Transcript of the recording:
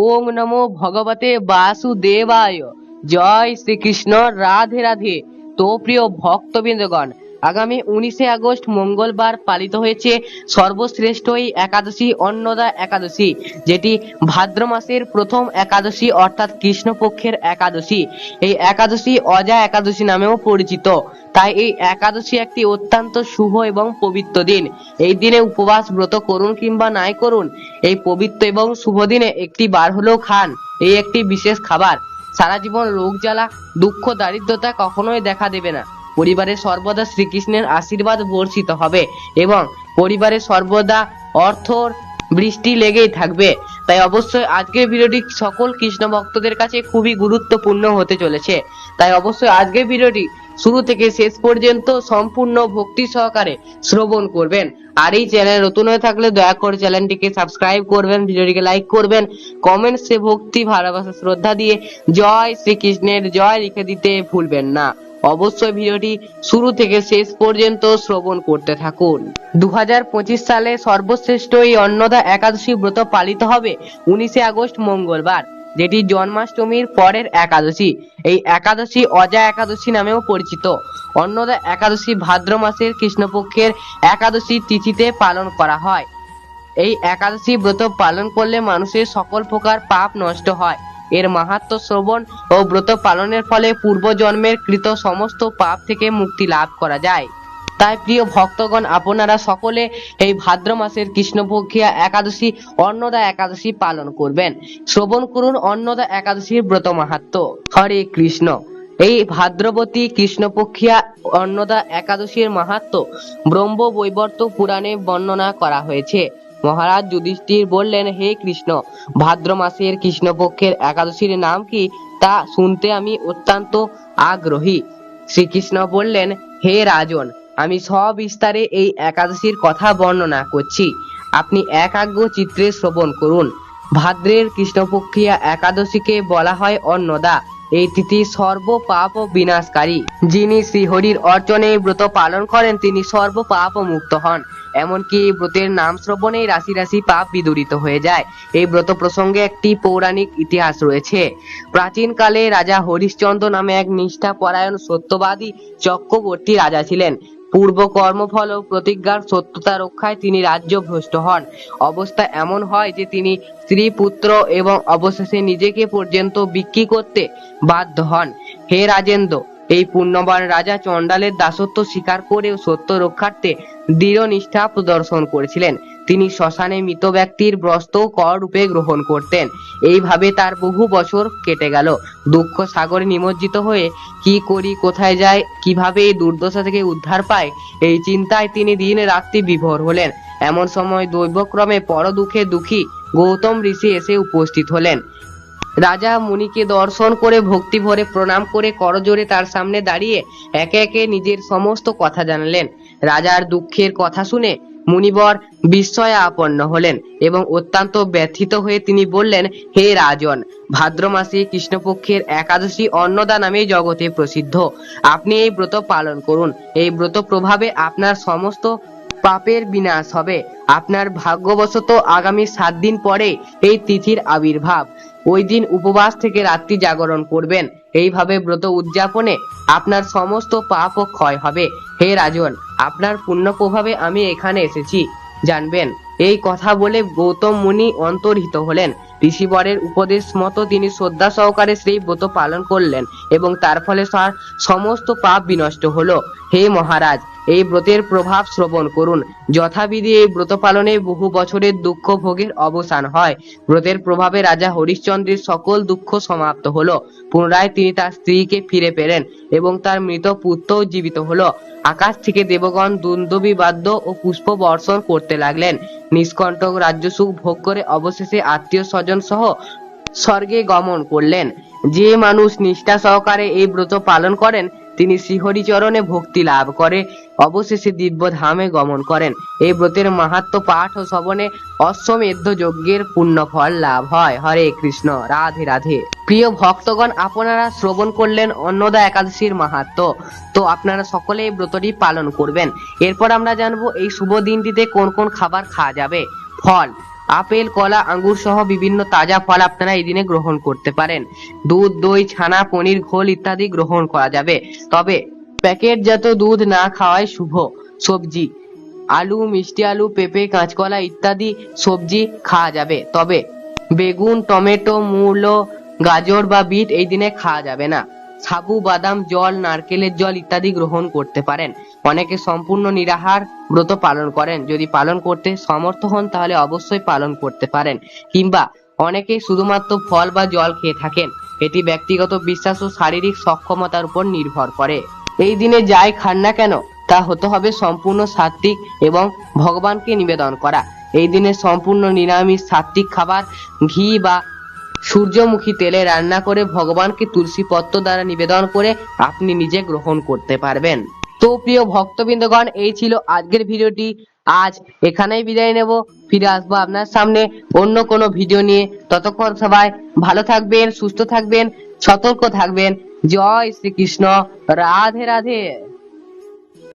ওং নমো ভগবতে বাসুদেবায়। জয় শ্রীকৃষ্ণ রাধে রাধে। তো প্রিয় ভক্তবৃন্দগণ আগামী উনিশে আগস্ট মঙ্গলবার পালিত হয়েছে সর্বশ্রেষ্ঠ এই একাদশী অন্নদা একাদশী, যেটি ভাদ্র মাসের প্রথম একাদশী অর্থাৎ কৃষ্ণপক্ষের একাদশী। এই একাদশী অজা একাদশী নামেও পরিচিত। তাই এই একাদশী একটি অত্যন্ত শুভ এবং পবিত্র দিন। এই দিনে উপবাস ব্রত করুন কিংবা নাই করুন, এই পবিত্র এবং শুভ দিনে একটি বার হলেও খান, এই একটি বিশেষ খাবার। সারা জীবন রোগ জ্বালা, দুঃখ, দারিদ্রতা কখনোই দেখা দেবে না। পরিবারে সর্বদা শ্রীকৃষ্ণের আশীর্বাদ বর্ষিত হবে এবং পরিবারে সর্বদা অর্থর বৃষ্টি লেগেই থাকবে। তাই অবশ্যই আজকের ভিডিওটি সকল কৃষ্ণ ভক্তদের কাছে খুবই গুরুত্বপূর্ণ হতে চলেছে। তাই অবশ্যই আজকের ভিডিওটি শুরু থেকে শেষ পর্যন্ত সম্পূর্ণ ভক্তি সহকারে শ্রবণ করবেন। আর এই চ্যানেল নতুন হয়ে থাকলে দয়া করে চ্যানেলটিকে সাবস্ক্রাইব করবেন, ভিডিওটিকে লাইক করবেন কমেন্টসে ভক্তি, ভালোবাসা, শ্রদ্ধা দিয়ে জয় শ্রীকৃষ্ণের জয় লিখে দিতে ভুলবেন না। অবশ্যই ভিডিওটি শুরু থেকে শেষ পর্যন্ত শ্রবণ করতে থাকুন। দু সালে সর্বশ্রেষ্ঠ এই অন্নদা একাদশী ব্রত পালিত হবে উনিশে আগস্ট মঙ্গলবার, যেটি জন্মাষ্টমীর পরের একাদশী। এই একাদশী অজা একাদশী নামেও পরিচিত। অন্নদা একাদশী ভাদ্র মাসের কৃষ্ণপক্ষের একাদশী তিথিতে পালন করা হয়। এই একাদশী ব্রত পালন করলে মানুষের সকল প্রকার পাপ নষ্ট হয়। এর মাহাত্ম্য শ্রবণ ও ব্রত পালনের ফলে পূর্বজন্মের কৃত সমস্ত পাপ থেকে মুক্তি লাভ করা যায়। তাই প্রিয় ভক্তগণ, আপনারা সকলে এই ভাদ্র মাসের কৃষ্ণপক্ষিয়া একাদশী, অন্নদা একাদশী পালন করবেন। শ্রবণ করুন অন্নদা একাদশীর ব্রত মাহাত্ম্য হরে কৃষ্ণ। এই ভাদ্রবতী কৃষ্ণপক্ষিয়া অন্নদা একাদশীর মাহাত্ম্য ব্রহ্ম বৈবর্ত পুরাণে বর্ণনা করা হয়েছে। মহারাজ যুধিষ্ঠির বললেন, হে কৃষ্ণ, ভাদ্র মাসের কৃষ্ণপক্ষের একাদশীর নাম কি? তা শুনতে আমি অত্যন্ত আগ্রহী। শ্রীকৃষ্ণ বললেন, হে রাজন, আমি সবিস্তারে এই একাদশীর কথা বর্ণনা করছি। আপনি একাগ্র চিত্রে শ্রবণ করুন। ভাদ্রের কৃষ্ণপক্ষিয়া একাদশীকে বলা হয় অন্নদা। এই তিথি সর্ব পাপ বিনাশকারী। যিনি শ্রীহরির অর্চনে ব্রত পালন করেন, তিনি সর্ব পাপ মুক্ত হন। এমনকি এই ব্রতের নাম শ্রবণেই রাশি রাশি পাপ বিদূরিত হয়ে যায়। এই ব্রত প্রসঙ্গে একটি পৌরাণিক ইতিহাস রয়েছে। প্রাচীনকালে রাজা হরিশ্চন্দ্র নামে এক নিষ্ঠাপরায়ণ সত্যবাদী চক্রবর্তী রাজা ছিলেন। পূর্ব কর্মফল ও প্রতিজ্ঞার সত্যতা রক্ষায় তিনি রাজ্য ভ্রষ্ট হন। অবস্থা এমন হয় যে তিনি স্ত্রী, পুত্র এবং অবশেষে নিজেকে পর্যন্ত বিক্রি করতে বাধ্য হন। হে রাজেন্দ্র, এই পুণ্যবান রাজা চণ্ডালের দাসত্ব স্বীকার করেও সত্য রক্ষার্থে দৃঢ় নিষ্ঠা প্রদর্শন করেছিলেন। তিনি শ্মশানে মৃত ব্যক্তির বস্ত্র কর রূপে গ্রহণ করতেন। এইভাবে তার বহু বছর কেটে গেল। দুঃখ সাগরে নিমজ্জিত হয়ে কি করি, কোথায় যায় কীভাবে এই দুর্দশা থেকে উদ্ধার পায় এই চিন্তায় তিনি দিন রাত্রি বিভোর হলেন। এমন সময় দৈবক্রমে পর দুঃখে দুঃখী গৌতম ঋষি এসে উপস্থিত হলেন। রাজা মুনিকে দর্শন করে ভক্তি ভরে প্রণাম করে করজোরে তার সামনে দাঁড়িয়ে একে একে নিজের সমস্ত কথা জানালেন। রাজার দুঃখের কথা শুনে মুনিবর বিস্ময়ে আপন্ন হলেন এবং অত্যন্ত ব্যথিত হয়ে তিনি বললেন, হে রাজন ভাদ্র মাসে কৃষ্ণপক্ষের একাদশী অন্নদা নামে জগতে প্রসিদ্ধ। আপনি এই ব্রত পালন করুন। এই ব্রত প্রভাবে আপনার সমস্ত পাপের বিনাশ হবে। আপনার ভাগ্যবশত আগামী সাত দিন পরে এই তিথির আবির্ভাব। ওই দিন উপবাস থেকে রাত্রি জাগরণ করবেন। এইভাবে ব্রত উদযাপনে আপনার সমস্ত পাপ ও ক্ষয় হবে। হে রাজন, আপনার পুণ্য প্রভাবে আমি এখানে এসেছি। জানবেন, এই কথা বলে গৌতম মুনি অন্তর্হিত হলেন। ঋষিবরের উপদেশ মতো তিনি শ্রদ্ধা সহকারে সেই ব্রত পালন করলেন এবং তার ফলে সমস্ত পাপ বিনষ্ট হলো। হে মহারাজ এই ব্রতের প্রভাব শ্রবণ করুন। যথাবিধি এই ব্রত পালনে বহু বছরের দুঃখ ভোগের অবসান হয়। ব্রতের প্রভাবে রাজা হরিশ্চন্দ্রের সকল দুঃখ সমাপ্ত হলো। পুনরায় তিনি তার স্ত্রীকে ফিরে পেলেন এবং তার মৃত পুত্রও জীবিত হলো। আকাশ থেকে দেবগণ দুন্দবী বাদ্য ও পুষ্প বর্ষণ করতে লাগলেন। নিষ্কণ্টক রাজ্যসুখ ভোগ করে অবশেষে আত্মীয় স্বজন সহ স্বর্গে গমন করলেন। যে মানুষ নিষ্ঠা সহকারে এই ব্রত পালন করেন তিনি শ্রীহরিচরণে ভক্তি লাভ করে। অবশেষে দিব্য ধামে গমন করেন। এই ব্রতের মাহাত্ম পাঠ ও শ্রবণে অশ্বমেধ যজ্ঞের পুণ্য ফল লাভ হয়। হরে কৃষ্ণ, রাধে রাধে। প্রিয় ভক্তগণ, আপনারা শ্রবণ করলেন অন্নদা একাদশীর মাহাত্ম। তো আপনারা সকলে এই ব্রতটি পালন করবেন। এরপর আমরা জানব এই শুভ দিনটিতে কোন কোন খাবার খাওয়া যাবে। ফল আপেল, কলা, আঙ্গুর সহ বিভিন্ন তাজা ফল আপনারা এই দিনে গ্রহণ করতে পারেন। দুধ, দই, ছানা, পনির, ঘোল ইত্যাদি গ্রহণ করা যাবে। তবে প্যাকেটজাত দুধ না খাওয়াই শুভ। সবজি, আলু, মিষ্টি আলু, পেঁপে, কাঁচকলা ইত্যাদি সবজি খাওয়া যাবে। তবে বেগুন, টমেটো, মূলো, গাজর বা বিট এই দিনে খাওয়া যাবে না। সাবু বাদাম, জল, নারকেলের জল ইত্যাদি গ্রহণ করতে পারেন। অনেকে সম্পূর্ণ নিরাহার ব্রত পালন করেন। যদি পালন করতে সমর্থ হন, তাহলে অবশ্যই পালন করতে পারেন। কিংবা অনেকে শুধুমাত্র ফল বা জল খেয়ে থাকেন। এটি ব্যক্তিগত বিশ্বাস ও শারীরিক সক্ষমতার উপর নির্ভর করে। এই দিনে যাই খান না কেন, তা হতে হবে সম্পূর্ণ সাত্বিক এবং ভগবানকে নিবেদন করা। এই দিনে সম্পূর্ণ নিরামিষ সাত্বিক খাবার, ঘি বা সূর্যমুখী তেলে রান্না করে ভগবানকে তুলসী পত্র দ্বারা নিবেদন করে আপনি নিজে গ্রহণ করতে পারবেন। তো প্রিয় ভক্তবৃন্দগণ, এই ছিল আজকের ভিডিওটি। আজ এখানেই বিদায় নেব। ফিরে আসব আপনার সামনে অন্য কোনো ভিডিও নিয়ে। ততক্ষণ সবাই ভালো থাকবেন, সুস্থ থাকবেন, সতর্ক থাকবেন। জয় শ্রীকৃষ্ণ। রাধে রাধে।